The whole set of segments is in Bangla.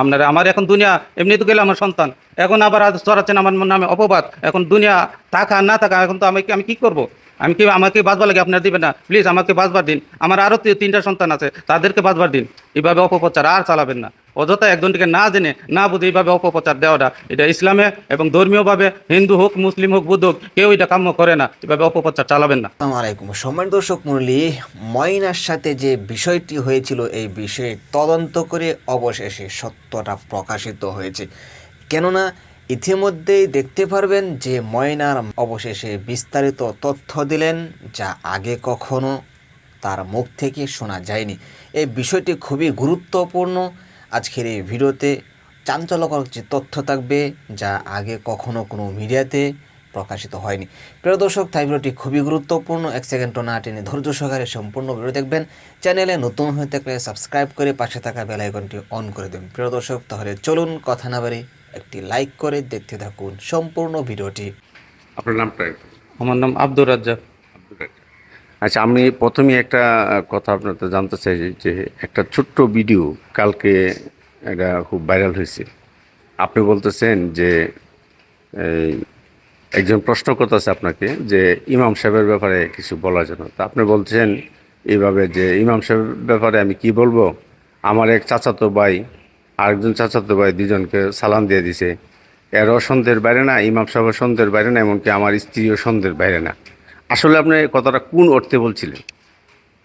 আপনারা, আমার এখন দুনিয়া, এমনি তো গেলে আমার সন্তান। এখন আবার আজ চড়াচ্ছেন আমার নামে অপবাদ। এখন দুনিয়া থাকা, না থাকা, এখন তো আমি আমি কি করব? আমি কি, আমাকে বাঁচবার লাগে আপনারা দিবেন না? প্লিজ আমাকে বাঁচবার দিন। আমার আরও তিনটা সন্তান আছে, তাদেরকে বাঁচবার দিন। এভাবে অপপ্রচার আর চালাবেন না। অযথা একজনকে না জেনে, না বুঝে এইভাবে অপপ্রচার দেওয়াটা, এটা ইসলামে এবং ধর্মীয়ভাবে, হিন্দু হোক, মুসলিম হোক, বুদ্ধ হোক, কেউ এটা কাম্য করে না, এভাবে অপপ্রচার চালাবেন না। আলাইকুম। সম্মান দর্শক মুরলি ময়নার সাথে যে বিষয়টি হয়েছিল, এই বিষয়ে তদন্ত করে অবশেষে সত্যটা প্রকাশিত হয়েছে। কেননা, ইতিমধ্যেই দেখতে পারবেন যে ময়নার অবশেষে বিস্তারিত তথ্য দিলেন, যা আগে কখনো তার মুখ থেকে শোনা যায়নি। এই বিষয়টি খুবই গুরুত্বপূর্ণ। আজকের এই ভিডিওতে চাঞ্চল্যকর যে তথ্য থাকবে যা আগে কখনো কোনো মিডিয়াতে প্রকাশিত হয়নি। প্রিয় দর্শক তাই ভিডিওটি খুবই গুরুত্বপূর্ণ। এক সেকেন্ড না টেনে ধৈর্য সহকারে সম্পূর্ণ ভিডিও দেখবেন। চ্যানেলে নতুন হয়ে থাকলে সাবস্ক্রাইব করে পাশে থাকা বেল আইকনটি অন করে দেবেন প্রিয় দর্শক তাহলে চলুন কথা না বাড়ি একটি লাইক করে দেখতে থাকুন সম্পূর্ণ ভিডিওটি। আপনার নামটা আমার নাম আব্দুর রাজ্জাক। আচ্ছা আমি প্রথমেই একটা কথা আপনার তো জানতে চাই যে একটা ছোট্ট ভিডিও কালকে এটা খুব ভাইরাল হয়েছে। আপনি বলতেছেন যে একজন প্রশ্ন করতেছে আপনাকে যে ইমাম সাহেবের ব্যাপারে কিছু বলার জন্য। তা আপনি বলছেন এইভাবে যে ইমাম সাহেবের ব্যাপারে আমি কি বলব? আমার এক চাচাতো ভাই, আরেকজন চাচাতো ভাই দুজনকে সালাম দিয়ে দিছে। এরও সন্ধ্যের বাইরে না, ইমাম সাহেবের সন্ধ্যের বাইরে না, এমনকি আমার স্ত্রীও সন্ধ্যের বাইরে না। আসলে আপনি কথাটা কোন অর্থে বলছিলেন?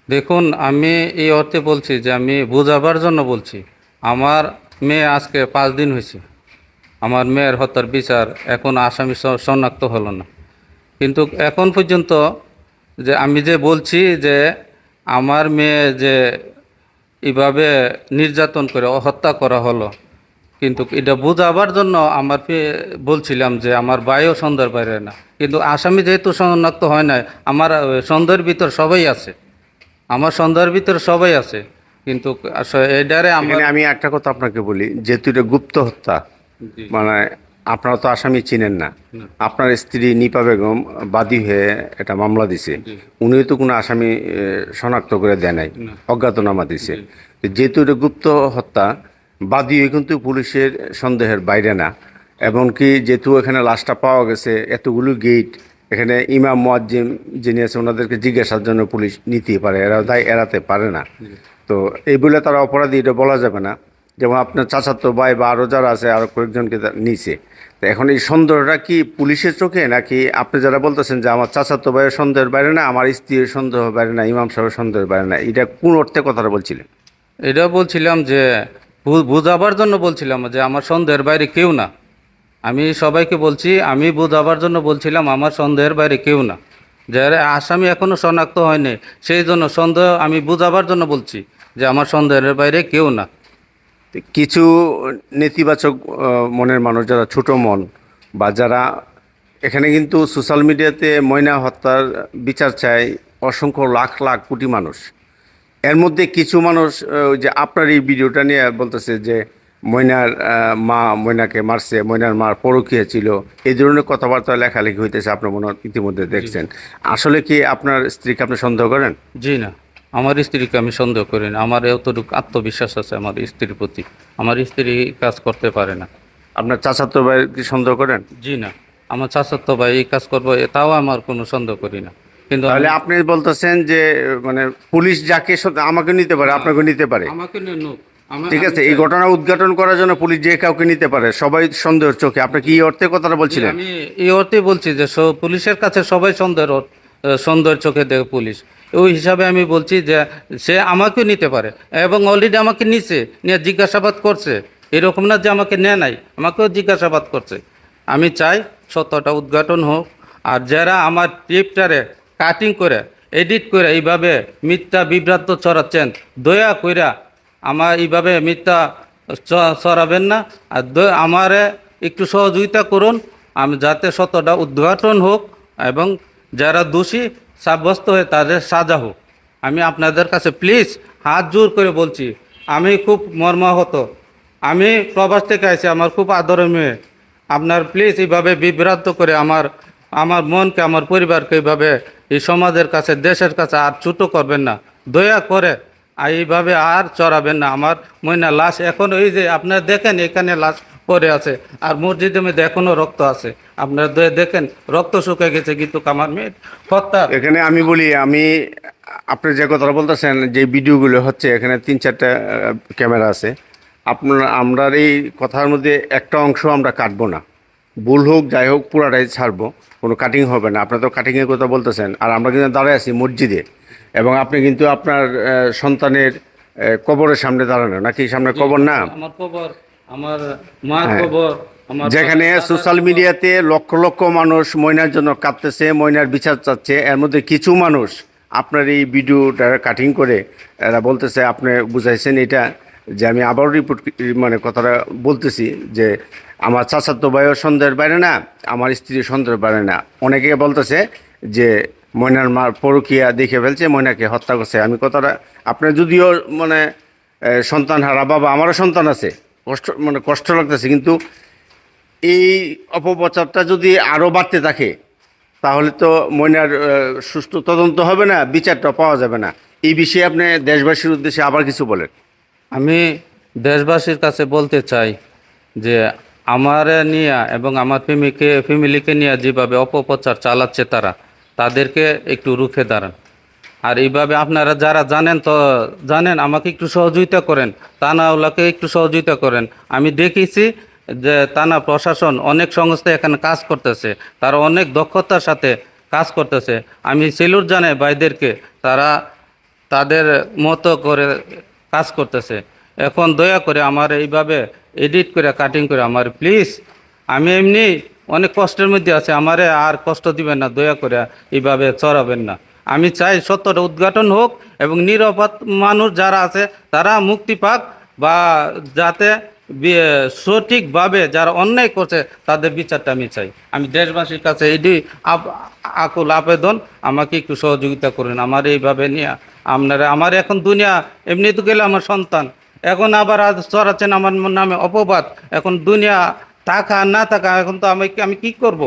দেখুন, আমি এই অর্থে বলছি যে আমি বোঝাবার জন্য বলছি। আমার মেয়ে আজকে পাঁচ দিন হয়েছে। আমার মেয়ের হত্যার বিচার এখন আসামি শনাক্ত হলো না। কিন্তু এখন পর্যন্ত যে আমি যে বলছি যে আমার মেয়ে যে এভাবে নির্যাতন করে হত্যা করা হলো কিন্তু এটা বোঝাবার জন্য আমার পে- বলছিলাম যে আমার ভাইও সন্দেহের বাইরে না। কিন্তু আসামি যেহেতু শনাক্ত হয় না আমার সন্দেহের ভিতর সবাই আছে। আমার সন্দেহের ভিতর সবাই আছে। কিন্তু এটারে আমার আমি একটা কথা আপনাকে বলি যেহেতু এটা গুপ্ত হত্যা মানে আপনারা তো আসামি চিনেন না। আপনার স্ত্রী নিপা বেগম বাদী হয়ে এটা মামলা দিছে। উনিও তো কোনো আসামি শনাক্ত করে দেয় নাই অজ্ঞাতনামা দিছে। যেহেতু এটা গুপ্ত হত্যা বাদী হয়ে কিন্তু পুলিশের সন্দেহের বাইরে না। এমনকি যেহেতু এখানে লাশটা পাওয়া গেছে, এতগুলো গেট এখানে ইমাম মোয়াজ্জিম যিনি আছে ওনাদেরকে জিজ্ঞাসার জন্য পুলিশ নিতেই পারে। এরা দায় এড়াতে পারে না। তো এই বলে তারা অপরাধী, এটা বলা যাবে না। যেমন আপনার চাচাতো ভাই বা আরও যারা আছে আরও কয়েকজনকে নিছে। তো এখন এই সন্দেহটা কি পুলিশের চোখে, নাকি আপনি যারা বলতেছেন যে আমার চাচাতো ভাইয়ের সন্দেহের বাইরে না, আমার স্ত্রীর সন্দেহ বাইরে না, ইমাম সাহেবের সন্দেহের বাইরে না, এটা কোন অর্থে কথাটা বলছিলেন? এটা বলছিলাম যে বোঝাবার জন্য বলছিলাম যে আমার সন্দেহের বাইরে কেউ না। আমি সবাইকে বলছি, আমি বোঝাবার জন্য বলছিলাম, আমার সন্দেহের বাইরে কেউ না। যারা আসামি এখনও শনাক্ত হয়নি, সেই জন্য সন্দেহ, আমি বোঝাবার জন্য বলছি যে আমার সন্দেহের বাইরে কেউ না। কিছু নেতিবাচক মনের মানুষ যারা ছোট মন বা যারা এখানে কিন্তু সোশ্যাল মিডিয়াতে ময়না হত্যার বিচার চায় অসংখ্য লাখ লাখ কোটি মানুষ। এর মধ্যে কিছু মানুষ ওই যে আপনার এই ভিডিওটা নিয়ে বলতেছে যে ময়নার মা ময়নাকে মারছে ময়নার মার পরকীয়া ছিল। এই ধরনের কথাবার্তা লেখালেখি হইতেছে আপনার মনে হয় ইতিমধ্যে দেখছেন। আসলে কি আপনার স্ত্রীকে আপনি সন্দেহ করেন? জি না। আমার স্ত্রীকে আমি সন্দেহ করি না। আমার এতটুকু আত্মবিশ্বাস আছে আমার স্ত্রীর প্রতি। আমার স্ত্রী কাজ করতে পারে না। আপনার চাচাতো ভাই কি সন্দেহ করেন? জি না। আমার চাচাতো ভাই এই কাজ করব তাও আমার কোনো সন্দেহ করি না। কিন্তু তাহলে আপনি বলতেছেন যে মানে পুলিশ যাকে আমাকে নিতে পারে আপনাকে নিতে পারে। আমাকে ঠিক আছে এই ঘটনা উদ্ঘাটন করার জন্য পুলিশ যে কাউকে নিতে পারে সবাই সন্দেহের চোখে। আপনি কি এই অর্থে কথাটা বলছিলেন? আমি এই অর্থে বলছি যে স- পুলিশের কাছে সবাই সন্দেহের সন্দেহের চোখে দেখে পুলিশ। ওই হিসাবে আমি বলছি যে সে আমাকেও নিতে পারে এবং অলরেডি আমাকে নিছে নিয়ে জিজ্ঞাসাবাদ করছে। এরকম না যে আমাকে নেয় নাই আমাকেও জিজ্ঞাসাবাদ করছে। আমি চাই সত্যটা উদ্ঘাটন হোক। আর যারা আমার টিপটারে কাটিং করে এডিট করে এইভাবে মিথ্যা বিভ্রান্ত ছড়াচ্ছেন। দয়া কইরা আমার এইভাবে মিথ্যা ছড়াবেন না। আর আমারে একটু সহযোগিতা করুন। আমি যাতে সত্যটা উদ্ঘাটন হোক এবং যারা দোষী, সাব্যস্ত হয়ে তাদের সাজা হোক। আমি আপনাদের কাছে প্লিজ হাত জোর করে বলছি, আমি খুব মর্মাহত। আমি প্রবাস থেকে আছি আমার খুব আদরের মেয়ে। আপনার প্লিজ এইভাবে বিভ্রান্ত করে আমার আমার মনকে, আমার পরিবারকে এইভাবে এই সমাজের কাছে, দেশের কাছে আর ছোটো করবেন না। দয়া করে এইভাবে আর চড়াবেন না আমার ময়না লাশ। এখন ওই যে আপনারা দেখেন, এখানে লাশ পড়ে আছে আর মসজিদে মধ্যে এখনও রক্ত আছে। আপনারা দেখেন, রক্ত শুকিয়ে গেছে কিন্তু আমার মেয়ে হত্যা এখানে আমি বলি, আমি, আপনি যে কথাটা বলতেছেন, যে ভিডিওগুলো হচ্ছে, এখানে তিন চারটা ক্যামেরা আছে। আপনার, আমরা এই কথার মধ্যে একটা অংশ আমরা কাটবো না। ভুল হোক যাই হোক পুরাটাই ছাড়বো। কোনো কাটিং হবে না। আপনার তো কাটিংয়ের কথা বলতেছেন। আর আমরা কিন্তু দাঁড়ায় আছি মসজিদে। এবং আপনি কিন্তু আপনার সন্তানের কবরের সামনে দাঁড়ানো। নাকি সামনে কবর? না? আমার কবর। আমার মার হ্যাঁ। কবর। যেখানে সোশ্যাল মিডিয়াতে লক্ষ লক্ষ মানুষ ময়নার জন্য কাঁদতেছে ময়নার বিচার চাচ্ছে। এর মধ্যে কিছু মানুষ আপনার এই ভিডিওটা কাটিং করে এরা বলতেছে আপনি বুঝাইছেন এটা যে আমি আবারও রিপোর্ট মানে কথাটা বলতেছি যে আমার চাচাতো ভাইও সন্দেহের বাইরে না, আমার স্ত্রী সন্দেহের বাইরে না। অনেকে বলতেছে যে, ময়নার মা পরকিয়া দেখে ফেলছে, ময়নাকে হত্যা করছে। আমি কথাটা আপনার যদিও মানে সন্তান হারা বাবা, আমারও সন্তান আছে। কষ্ট মানে কষ্ট লাগতেছে, কিন্তু এই অপপ্রচারটা যদি আরও বাড়তে থাকে, তাহলে তো ময়নার সুষ্ঠু তদন্ত হবে না, বিচারটা পাওয়া যাবে না। এই বিষয়ে আপনি দেশবাসীর উদ্দেশ্যে আবার কিছু বলেন। আমি দেশবাসীর কাছে বলতে চাই যে আমার নিয়ে এবং আমার ফ্যামিলিকে ফ্যামিলিকে নিয়ে যেভাবে অপপ্রচার চালাচ্ছে তারা, তাদেরকে একটু রুখে দাঁড়ান। আর এইভাবে আপনারা যারা জানেন তো জানেন, আমাকে একটু সহযোগিতা করেন তানাওয়ালাকে একটু সহযোগিতা করেন। আমি দেখেছি যে তানা প্রশাসন অনেক সংস্থা এখানে কাজ করতেছে, তারা অনেক দক্ষতার সাথে কাজ করতেছে। আমি সেলুট জানাই ভাইদেরকে, তারা তাদের মতো করে কাজ করতেছে। এখন দয়া করে আমার এইভাবে এডিট করে কাটিং করে আমার প্লিজ আমি এমনি অনেক কষ্টের মধ্যে আছে, আমারে আর কষ্ট দিবেন না, দয়া করে এইভাবে চড়াবেন না। আমি চাই সত্যটা উদ্ঘাটন হোক এবং নিরাপদ মানুষ যারা আছে, তারা মুক্তি পাক বা যাতে সঠিকভাবে যারা অন্যায় করছে, তাদের বিচারটা আমি চাই। আমি দেশবাসীর কাছে এটি আকুল আবেদন, আমাকে একটু সহযোগিতা করুন, আমার এইভাবে নিয়ে আপনারা আমার এখন দুনিয়া এমনি তো গেলে আমার সন্তান। এখন আবার চড়াচ্ছেন আমার নামে অপবাদ। এখন দুনিয়া থাকা না থাকা, এখন তো আমি আমি কি করব।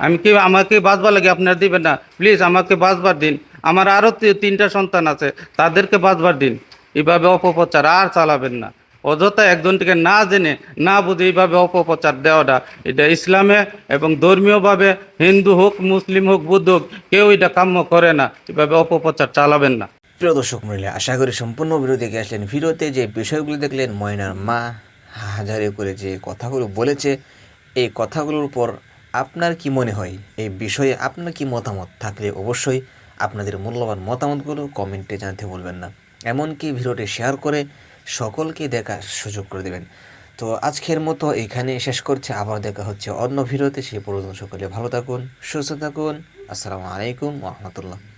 আমি কি আমাকে বাঁচবার লাগে আপনারা দিবেন না। প্লিজ আমাকে বাঁচবার দিন। আমার আরও তিনটা সন্তান আছে, তাদেরকে বাঁচবার দিন। এভাবে অপপ্রচার আর চালাবেন না। অযথা একজনটিকে না জেনে, না বুঝে এইভাবে অপপ্রচার দেওয়াটা, এটা ইসলামে এবং ধর্মীয়ভাবে হিন্দু হোক, মুসলিম হোক, বুদ্ধ হোক, কেউ এটা কাম্য করে না। এভাবে অপপ্রচার চালাবেন না। প্রিয় দর্শক মূল্যে আশা করি সম্পূর্ণ ভিডিও দেখে আসলেন। ভিডিওতে যে বিষয়গুলো দেখলেন, ময়নার মা হাজারে করে যে কথাগুলো বলেছে, এই কথাগুলোর উপর আপনার কি মনে হয়? এই বিষয়ে আপনার কি মতামত? থাকলে অবশ্যই আপনাদের মূল্যবান মতামতগুলো কমেন্টে জানাতে বলবেন না। এমনকি ভিডিওটি শেয়ার করে সকলকে দেখার সুযোগ করে দেবেন। তো আজকের মতো এখানে শেষ করছে। আবার দেখা হচ্ছে অন্য ভিডিওতে। সেই পর্যন্ত সকলে ভালো থাকুন, সুস্থ থাকুন। আসসালামু আলাইকুম রহমতুল্লাহ।